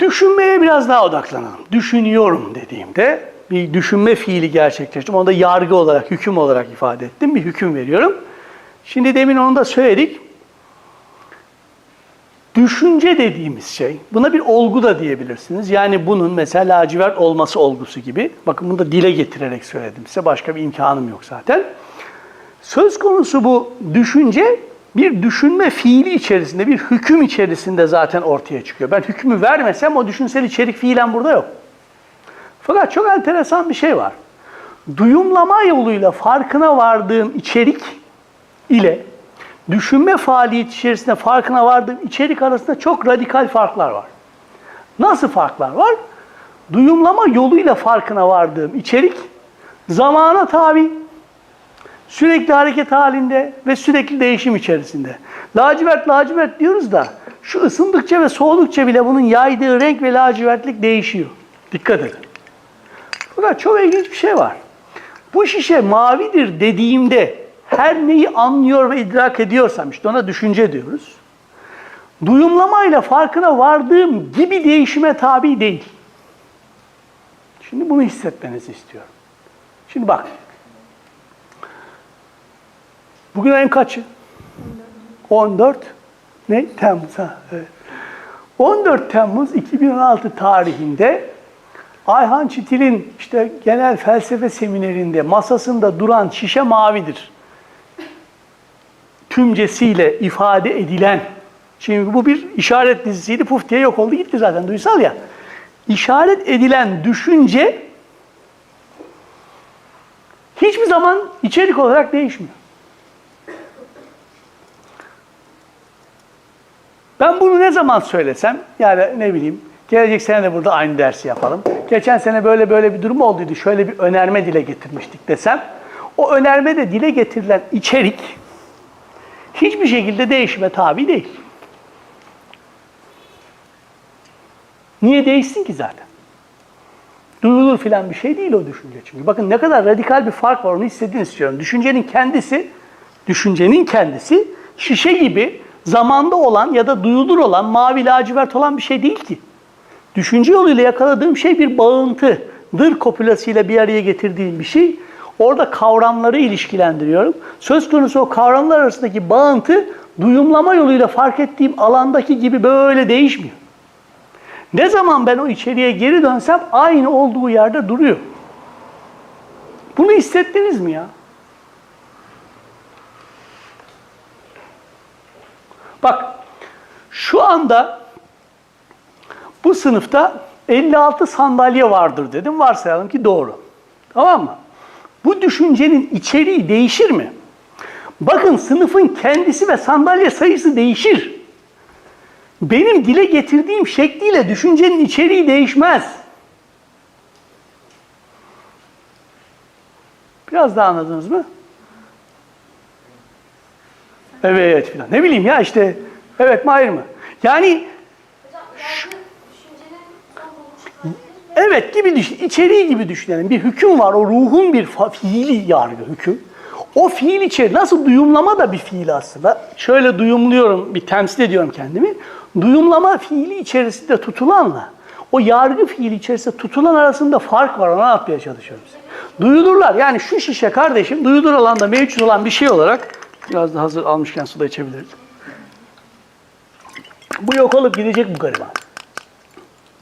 Düşünmeye biraz daha odaklanalım. Düşünüyorum dediğimde bir düşünme fiili gerçekleştirdim. Onu da yargı olarak, hüküm olarak ifade ettim. Bir hüküm veriyorum. Şimdi demin onu da söyledik. Düşünce dediğimiz şey, buna bir olgu da diyebilirsiniz. Yani bunun mesela lacivert olması olgusu gibi. Bakın bunu da dile getirerek söyledim size. Başka bir imkanım yok zaten. Söz konusu bu düşünce bir düşünme fiili içerisinde, bir hüküm içerisinde zaten ortaya çıkıyor. Ben hükmü vermesem o düşünsel içerik fiilen burada yok. Fakat çok enteresan bir şey var. Duyumlama yoluyla farkına vardığım içerik ile düşünme faaliyeti içerisinde farkına vardığım içerik arasında çok radikal farklar var. Nasıl farklar var? Duyumlama yoluyla farkına vardığım içerik zamana tabi, sürekli hareket halinde ve sürekli değişim içerisinde. Lacivert lacivert diyoruz da şu ısındıkça ve soğudukça bile bunun yaydığı renk ve lacivertlik değişiyor. Dikkat edin. Fakat çok ilginç bir şey var. Bu şişe mavidir dediğimde her neyi anlıyor ve idrak ediyorsam işte ona düşünce diyoruz. Duyumlamayla farkına vardığım gibi değişime tabi değil. Şimdi bunu hissetmenizi istiyorum. Şimdi bak. Bugün ayın kaçı? 14. Ne? Temmuz. Ha, evet. 14 Temmuz 2016 tarihinde Ayhan Çitil'in işte genel felsefe seminerinde masasında duran şişe mavidir. Tümcesiyle ifade edilen, şimdi bu bir işaret dizisiydi, puf diye yok oldu gitti zaten duysal ya. İşaret edilen düşünce hiçbir zaman içerik olarak değişmiyor. Ben bunu ne zaman söylesem, yani ne bileyim, gelecek sene de burada aynı dersi yapalım. Geçen sene böyle böyle bir durum olduydu, şöyle bir önerme dile getirmiştik desem, o önermede dile getirilen içerik hiçbir şekilde değişime tabi değil. Niye değişsin ki zaten? Duyulur filan bir şey değil o düşünce çünkü. Bakın ne kadar radikal bir fark var onu hissedin istiyorum. Düşüncenin kendisi, düşüncenin kendisi şişe gibi zamanda olan ya da duyulur olan, mavi lacivert olan bir şey değil ki. Düşünce yoluyla yakaladığım şey bir bağıntı. Dır kopülasıyla bir araya getirdiğim bir şey. Orada kavramları ilişkilendiriyorum. Söz konusu o kavramlar arasındaki bağıntı duyumlama yoluyla fark ettiğim alandaki gibi böyle değişmiyor. Ne zaman ben o içeriye geri dönsem aynı olduğu yerde duruyor. Bunu hissettiniz mi ya? Bak şu anda bu sınıfta 56 sandalye vardır dedim. Varsayalım ki doğru. Tamam mı? Bu düşüncenin içeriği değişir mi? Bakın sınıfın kendisi ve sandalye sayısı değişir. Benim dile getirdiğim şekliyle düşüncenin içeriği değişmez. Biraz daha anladınız mı? Evet filan. Ne bileyim ya işte. Evet mi hayır mı? Yani evet gibi düşün, içeriği gibi düşünelim. Bir hüküm var. O ruhun bir fiili yargı hüküm. O fiil içeri nasıl duyumlama da bir fiil aslında. Şöyle duyumluyorum, bir temsil ediyorum kendimi. Duyumlama fiili içerisinde tutulanla o yargı fiili içerisinde tutulan arasında fark var. Onu anlatmaya çalışıyorum size. Duyulurlar. Yani şu şişe kardeşim duyulur alanda mevcut olan bir şey olarak biraz da hazır almışken su da içebiliriz. Bu yok olup gidecek bu gariban.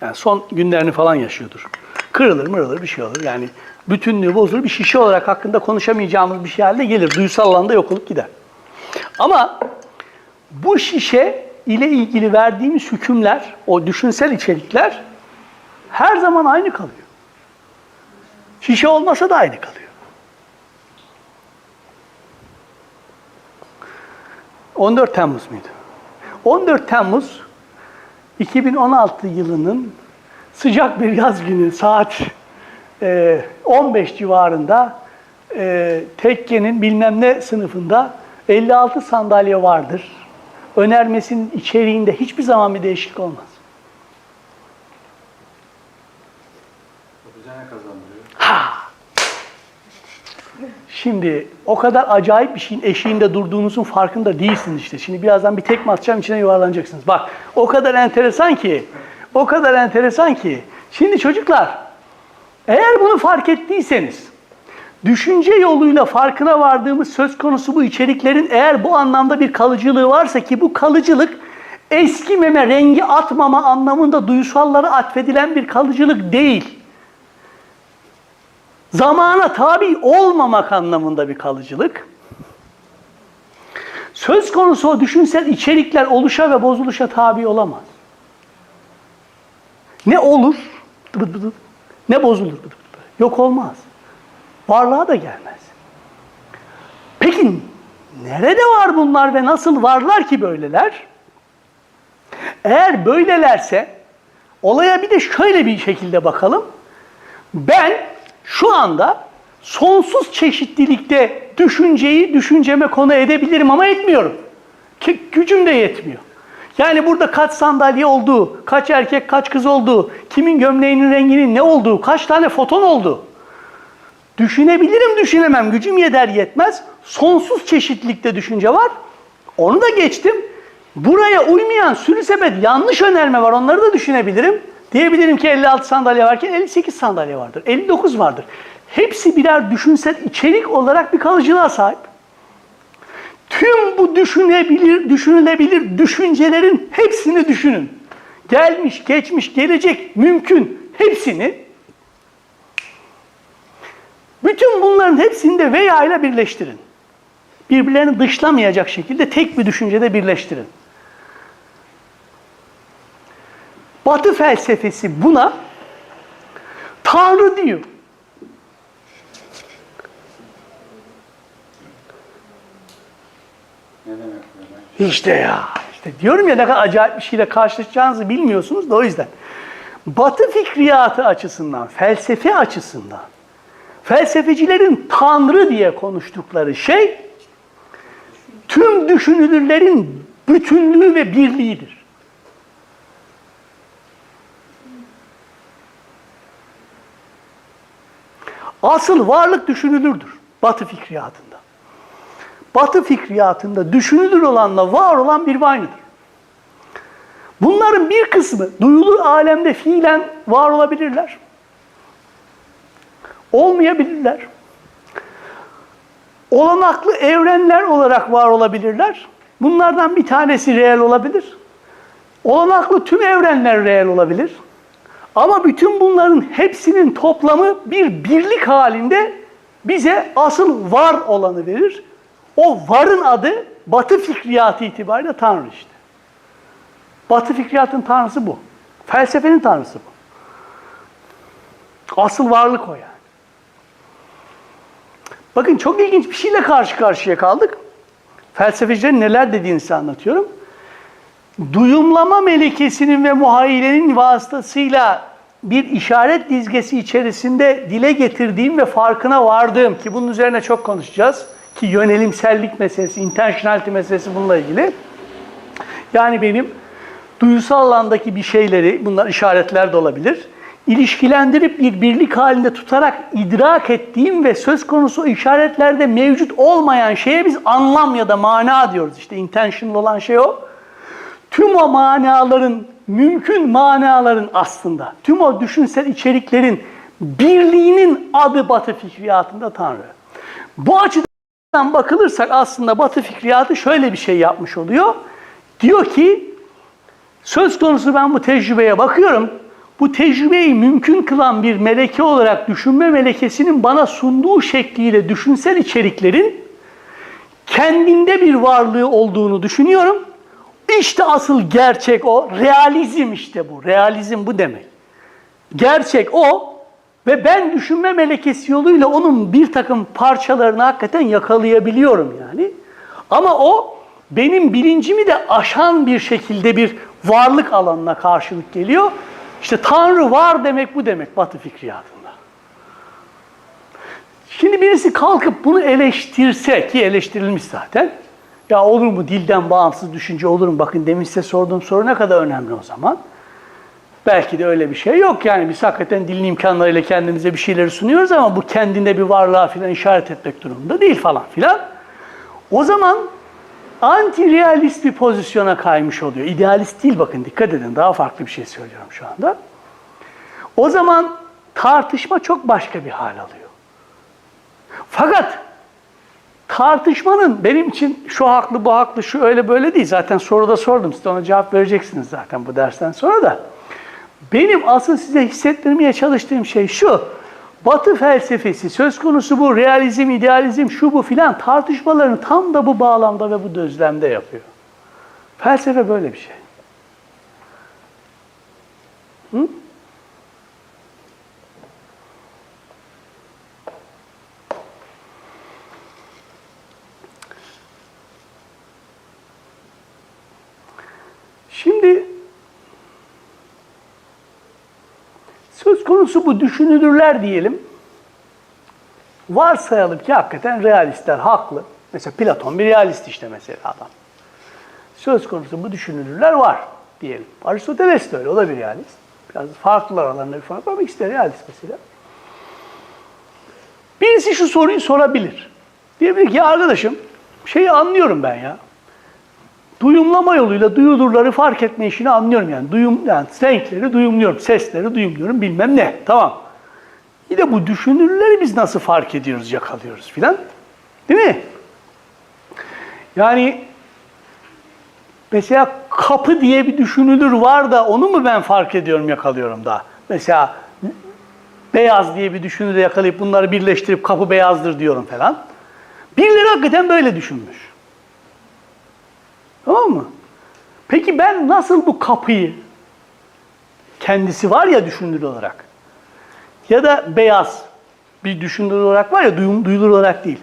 Yani son günlerini falan yaşıyordur. Kırılır mırılır bir şey olur. Yani bütünlüğü bozulur. Bir şişe olarak hakkında konuşamayacağımız bir şey haline gelir. Duysal alanda yok olup gider. Ama bu şişe ile ilgili verdiğimiz hükümler, o düşünsel içerikler her zaman aynı kalıyor. Şişe olmasa da aynı kalıyor. 14 Temmuz muydu? 14 Temmuz 2016 yılının sıcak bir yaz günü saat e, 15 civarında e, tekkenin bilmem ne sınıfında 56 sandalye vardır. Önermesinin içeriğinde hiçbir zaman bir değişiklik olmaz. Şimdi o kadar acayip bir şeyin eşiğinde durduğunuzun farkında değilsiniz işte. Şimdi birazdan bir tekme atacağım içine yuvarlanacaksınız. Bak o kadar enteresan ki O kadar enteresan ki. Şimdi çocuklar, eğer bunu fark ettiyseniz, düşünce yoluyla farkına vardığımız söz konusu bu içeriklerin eğer bu anlamda bir kalıcılığı varsa ki bu kalıcılık eskimeme, rengi atmama anlamında duyusallara atfedilen bir kalıcılık değil. Zamana tabi olmamak anlamında bir kalıcılık. Söz konusu o düşünsel içerikler oluşa ve bozuluşa tabi olamaz. Ne olur, ne bozulur, yok olmaz. Varlığa da gelmez. Peki nerede var bunlar ve nasıl varlar ki böyleler? Eğer böylelerse olaya bir de şöyle bir şekilde bakalım. Ben şu anda sonsuz çeşitlilikte düşünceyi düşünceme konu edebilirim ama etmiyorum. Gücüm de yetmiyor. Yani burada kaç sandalye olduğu, kaç erkek kaç kız olduğu, kimin gömleğinin renginin ne olduğu, kaç tane foton olduğu. Düşünebilirim, düşünemem. Gücüm yeter yetmez. Sonsuz çeşitlilikte düşünce var. Onu da geçtim. Buraya uymayan sürü sepet yanlış önerme var. Onları da düşünebilirim. Diyebilirim ki 56 sandalye varken 58 sandalye vardır. 59 vardır. Hepsi birer düşünsel içerik olarak bir kalıcılığa sahip. Tüm bu düşünebilir, düşünülebilir düşüncelerin hepsini düşünün. Gelmiş, geçmiş, gelecek, mümkün hepsini bütün bunların hepsini de veya ile birleştirin. Birbirlerini dışlamayacak şekilde tek bir düşüncede birleştirin. Batı felsefesi buna Tanrı diyor. İşte ya. işte diyorum ya ne kadar acayip bir şeyle karşılaşacağınızı bilmiyorsunuz da o yüzden. Batı fikriyatı açısından, felsefe açısından, felsefecilerin Tanrı diye konuştukları şey, tüm düşünülürlerin bütünlüğü ve birliğidir. Asıl varlık düşünülürdür Batı fikriyatında. Batı fikriyatında düşünülür olanla var olan bir aynıdır. Bunların bir kısmı duyulur alemde fiilen var olabilirler. Olmayabilirler. Olanaklı evrenler olarak var olabilirler. Bunlardan bir tanesi reel olabilir. Olanaklı tüm evrenler reel olabilir. Ama bütün bunların hepsinin toplamı bir birlik halinde bize asıl var olanı verir. O varın adı Batı fikriyatı itibariyle Tanrı işte. Batı fikriyatın tanrısı bu. Felsefenin tanrısı bu. Asıl varlık o yani. Bakın çok ilginç bir şeyle karşı karşıya kaldık. Felsefecilerin neler dediğini size anlatıyorum. Duyumlama melekesinin ve muhayyilenin vasıtasıyla bir işaret dizgesi içerisinde dile getirdiğim ve farkına vardığım ki bunun üzerine çok konuşacağız ki yönelimsellik meselesi, intentionality meselesi bununla ilgili. Yani benim duysal alandaki bir şeyleri, bunlar işaretler de olabilir, ilişkilendirip bir birlik halinde tutarak idrak ettiğim ve söz konusu işaretlerde mevcut olmayan şeye biz anlam ya da mana diyoruz. İşte intentional olan şey o. Tüm o manaların, mümkün manaların aslında, tüm o düşünsel içeriklerin birliğinin adı Batı fikriyatında Tanrı. Bu açıdan bakılırsak aslında Batı fikriyatı şöyle bir şey yapmış oluyor. Diyor ki, söz konusu ben bu tecrübeye bakıyorum. Bu tecrübeyi mümkün kılan bir meleke olarak düşünme melekesinin bana sunduğu şekliyle düşünsel içeriklerin kendinde bir varlığı olduğunu düşünüyorum. İşte asıl gerçek o. Realizm işte bu. Realizm bu demek. Gerçek o ve ben düşünme melekesi yoluyla onun bir takım parçalarını hakikaten yakalayabiliyorum yani. Ama o benim bilincimi de aşan bir şekilde bir varlık alanına karşılık geliyor. İşte Tanrı var demek bu demek Batı fikriyatında. Şimdi birisi kalkıp bunu eleştirse ki eleştirilmiş zaten. Ya olur mu dilden bağımsız düşünce olur mu? Bakın demin size sorduğum soru ne kadar önemli o zaman. Belki de öyle bir şey yok yani biz hakikaten dilin imkanlarıyla kendimize bir şeyleri sunuyoruz ama bu kendinde bir varlığa filan işaret etmek durumunda değil falan filan. O zaman anti-realist bir pozisyona kaymış oluyor. İdealist değil bakın dikkat edin daha farklı bir şey söylüyorum şu anda. O zaman tartışma çok başka bir hal alıyor. Fakat tartışmanın benim için şu haklı bu haklı şu öyle böyle değil. Zaten soruda sordum size ona cevap vereceksiniz zaten bu dersten sonra da. Benim asıl size hissettirmeye çalıştığım şey şu. Batı felsefesi söz konusu bu realizm, idealizm, şu bu filan tartışmalarını tam da bu bağlamda ve bu düzlemde yapıyor. Felsefe böyle bir şey. Hı? Şimdi konusu bu düşünülürler diyelim. Varsayalım ki hakikaten realistler haklı. Mesela Platon bir realist işte mesela adam. Söz konusu bu düşünülürler var diyelim. Aristoteles de öyle, o da bir realist. Biraz farklı aralarında bir fark var ama ikisi de realist mesela. Birisi şu soruyu sorabilir. Diyebilir ki ya arkadaşım şeyi anlıyorum ben ya. Duyumlama yoluyla duyulurları fark etme işini anlıyorum yani. Duyum, yani renkleri duyumluyorum, sesleri duyumluyorum bilmem ne. Tamam. Bir de bu düşünürleri biz nasıl fark ediyoruz, yakalıyoruz filan. Değil mi? Yani mesela kapı diye bir düşünülür var da onu mu ben fark ediyorum, yakalıyorum da? Mesela beyaz diye bir düşünürü yakalayıp bunları birleştirip kapı beyazdır diyorum falan. Birileri hakikaten böyle düşünmüş. Tamam mı? Peki ben nasıl bu kapıyı kendisi var ya düşünülür olarak ya da beyaz bir düşünülür olarak var ya duyum, duyulur olarak değil.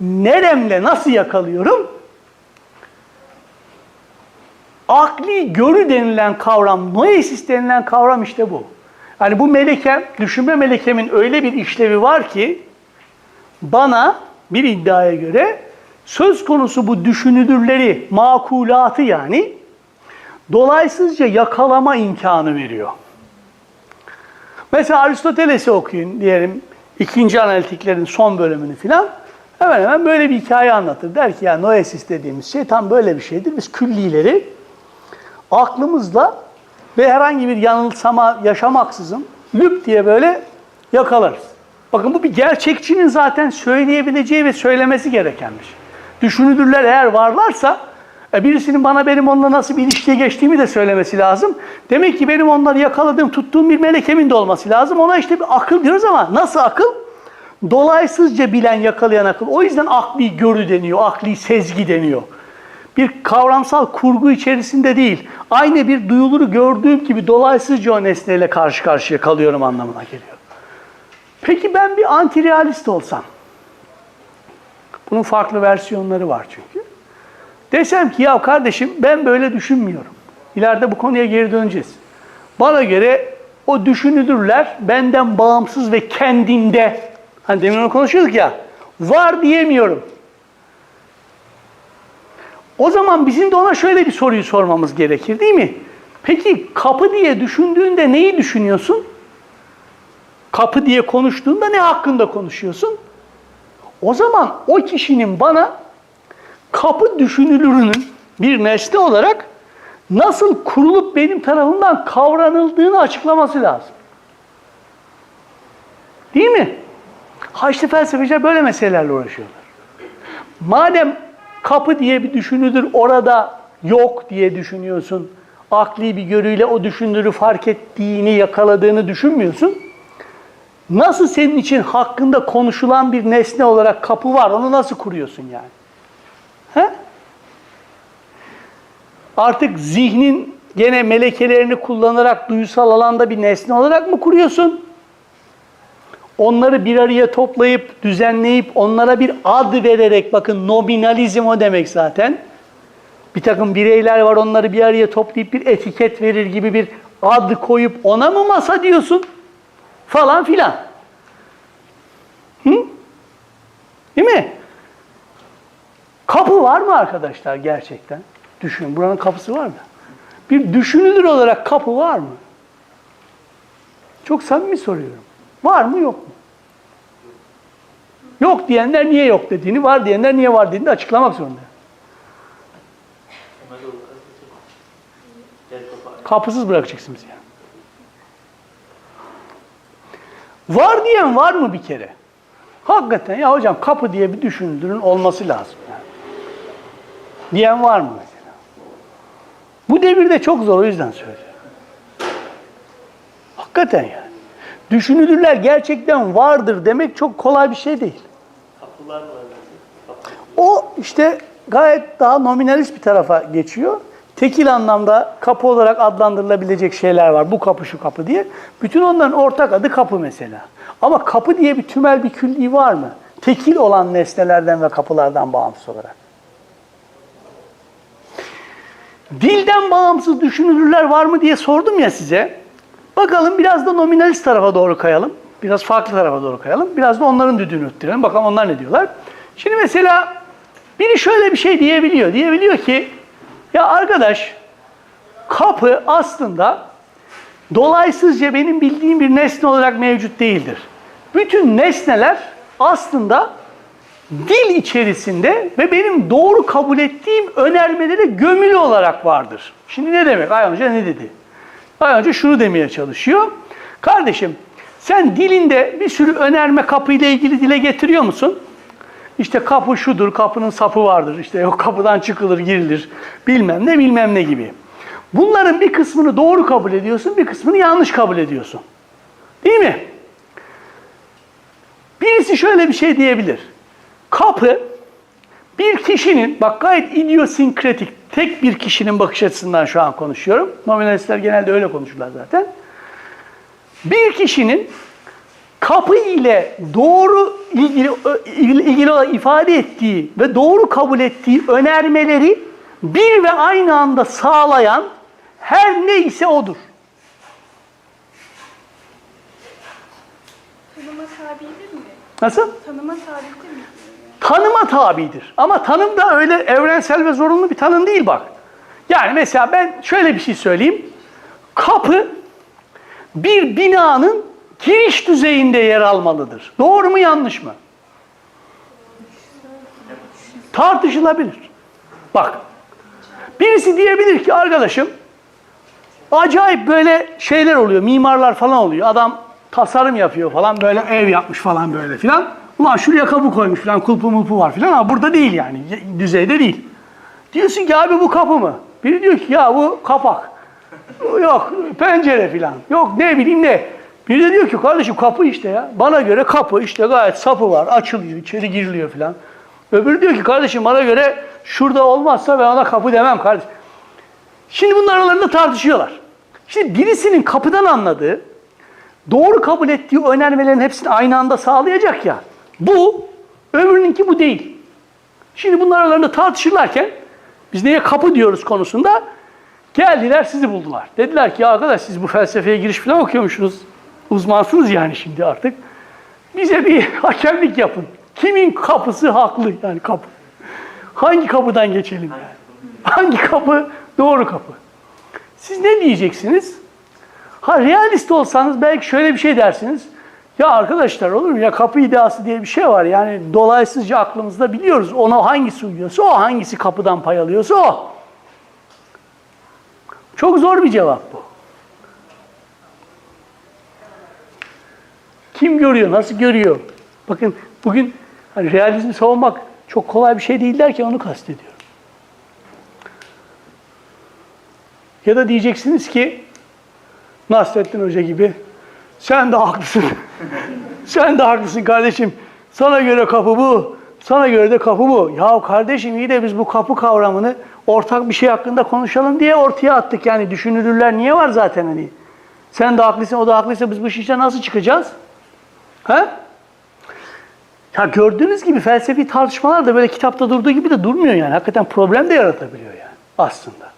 Neremle nasıl yakalıyorum? Akli görü denilen kavram, noesis denilen kavram işte bu. Yani bu melekem, düşünme melekemin öyle bir işlevi var ki bana bir iddiaya göre söz konusu bu düşünülürleri, makulatı yani dolaysızca yakalama imkanı veriyor. Mesela Aristoteles'i okuyun diyelim ikinci analitiklerin son bölümünü filan. Hemen hemen böyle bir hikaye anlatır. Der ki ya noesis dediğimiz şey tam böyle bir şeydir. Biz küllileri aklımızla ve herhangi bir yanılsama yaşamaksızın lüp diye böyle yakalarız. Bakın bu bir gerçekçinin zaten söyleyebileceği ve söylemesi gerekenmiş. Düşünülürler eğer varlarsa e, birisinin bana benim onunla nasıl bir ilişkiye geçtiğimi de söylemesi lazım. Demek ki benim onları yakaladığım, tuttuğum bir melekemin de olması lazım. Ona işte bir akıl diyoruz ama nasıl akıl? Dolaysızca bilen, yakalayan akıl. O yüzden akli görü deniyor, akli sezgi deniyor. Bir kavramsal kurgu içerisinde değil. Aynı bir duyuluru gördüğüm gibi dolaysızca o nesneyle karşı karşıya kalıyorum anlamına geliyor. Peki ben bir antirealist olsam, bunun farklı versiyonları var çünkü. Desem ki ya kardeşim ben böyle düşünmüyorum. İleride bu konuya geri döneceğiz. Bana göre o düşünülürler benden bağımsız ve kendinde. Hani demin onu konuşuyorduk ya. Var diyemiyorum. O zaman bizim de ona şöyle bir soruyu sormamız gerekir değil mi? Peki kapı diye düşündüğünde neyi düşünüyorsun? Kapı diye konuştuğunda ne hakkında konuşuyorsun? O zaman o kişinin bana kapı düşünülürünün bir nesne olarak nasıl kurulup benim tarafından kavranıldığını açıklaması lazım. Değil mi? Ha işte felsefeciler böyle meselelerle uğraşıyorlar. Madem kapı diye bir düşünülür orada yok diye düşünüyorsun, akli bir görüyle o düşünürü fark ettiğini, yakaladığını düşünmüyorsun. Nasıl senin için hakkında konuşulan bir nesne olarak kapı var, onu nasıl kuruyorsun yani? He? Artık zihnin gene melekelerini kullanarak duysal alanda bir nesne olarak mı kuruyorsun? Onları bir araya toplayıp, düzenleyip, onlara bir ad vererek, bakın nominalizm o demek zaten. Bir takım bireyler var, onları bir araya toplayıp bir etiket verir gibi bir ad koyup ona mı masa diyorsun? falan filan. Hı? Değil mi? Kapı var mı arkadaşlar gerçekten? Düşünün buranın kapısı var mı? Bir düşünülür olarak kapı var mı? Çok samimi soruyorum. Var mı yok mu? Yok diyenler niye yok dediğini, var diyenler niye var dediğini açıklamak zorunda. Kapısız bırakacaksınız yani. Var diyen var mı bir kere? Hakikaten ya hocam kapı diye bir düşündürün olması lazım. Yani. Diyen var mı mesela? Bu devirde çok zor o yüzden söylüyorum. Hakikaten yani. Düşünülürler gerçekten vardır demek çok kolay bir şey değil. O işte gayet daha nominalist bir tarafa geçiyor. Tekil anlamda kapı olarak adlandırılabilecek şeyler var. Bu kapı şu kapı diye. Bütün onların ortak adı kapı mesela. Ama kapı diye bir tümel bir külli var mı? Tekil olan nesnelerden ve kapılardan bağımsız olarak. Dilden bağımsız düşünülürler var mı diye sordum ya size. Bakalım biraz da nominalist tarafa doğru kayalım. Biraz farklı tarafa doğru kayalım. Biraz da onların düdüğünü öttürelim. Bakalım onlar ne diyorlar. Şimdi mesela biri şöyle bir şey diyebiliyor. Diyebiliyor ki ya arkadaş kapı aslında dolaysızca benim bildiğim bir nesne olarak mevcut değildir. Bütün nesneler aslında dil içerisinde ve benim doğru kabul ettiğim önermelere gömülü olarak vardır. Şimdi ne demek? Ay Hoca ne dedi? Ay Hoca şunu demeye çalışıyor. Kardeşim sen dilinde bir sürü önerme kapıyla ilgili dile getiriyor musun? İşte kapı şudur, kapının sapı vardır. İşte yok kapıdan çıkılır, girilir. Bilmem ne, bilmem ne gibi. Bunların bir kısmını doğru kabul ediyorsun, bir kısmını yanlış kabul ediyorsun. Değil mi? Birisi şöyle bir şey diyebilir. Kapı bir kişinin, bak gayet idiosinkratik, tek bir kişinin bakış açısından şu an konuşuyorum. Nominalistler genelde öyle konuşurlar zaten. Bir kişinin kapı ile doğru ilgili, ilgili, olarak ifade ettiği ve doğru kabul ettiği önermeleri bir ve aynı anda sağlayan her neyse odur. Tanıma tabidir mi? Nasıl? Tanıma tabidir mi? tanıma tabidir. Ama tanım da öyle evrensel ve zorunlu bir tanım değil bak. Yani mesela ben şöyle bir şey söyleyeyim. Kapı bir binanın giriş düzeyinde yer almalıdır. Doğru mu yanlış mı? Tartışılabilir. Bak. Birisi diyebilir ki arkadaşım acayip böyle şeyler oluyor. Mimarlar falan oluyor. Adam tasarım yapıyor falan böyle ev yapmış falan böyle filan. Ulan şuraya kapı koymuş falan kulpu mulpu var filan ama burada değil yani düzeyde değil. Diyorsun ki abi bu kapı mı? Biri diyor ki ya bu kapak. Yok pencere filan. Yok ne bileyim ne. De diyor ki kardeşim kapı işte ya. Bana göre kapı işte gayet sapı var. Açılıyor içeri giriliyor filan. Öbürü diyor ki kardeşim bana göre şurada olmazsa ben ona kapı demem kardeşim. Şimdi bunlar aralarında tartışıyorlar. Şimdi birisinin kapıdan anladığı, doğru kabul ettiği önermelerin hepsini aynı anda sağlayacak ya. Bu, öbürününki bu değil. Şimdi bunlar aralarında tartışırlarken, biz neye kapı diyoruz konusunda, geldiler sizi buldular. Dediler ki ya arkadaş siz bu felsefeye giriş falan okuyormuşsunuz. Uzmansınız yani şimdi artık. Bize bir hakemlik yapın. Kimin kapısı haklı yani kapı. Hangi kapıdan geçelim yani? Hangi kapı doğru kapı? Siz ne diyeceksiniz? Ha realist olsanız belki şöyle bir şey dersiniz. Ya arkadaşlar olur mu ya kapı ideası diye bir şey var. Yani dolaysızca aklımızda biliyoruz. Ona hangisi uyuyorsa o, hangisi kapıdan pay alıyorsa o. Çok zor bir cevap bu. Kim görüyor, nasıl görüyor? Bakın bugün hani realizmi savunmak çok kolay bir şey değil derken onu kastediyorum. Ya da diyeceksiniz ki Nasrettin Hoca gibi sen de haklısın. sen de haklısın kardeşim. Sana göre kapı bu. Sana göre de kapı bu. Ya kardeşim iyi de biz bu kapı kavramını ortak bir şey hakkında konuşalım diye ortaya attık. Yani düşünülürler niye var zaten hani? Sen de haklısın, o da haklıysa biz bu işten nasıl çıkacağız? He? Ya gördüğünüz gibi felsefi tartışmalar da böyle kitapta durduğu gibi de durmuyor yani. Hakikaten problem de yaratabiliyor yani aslında.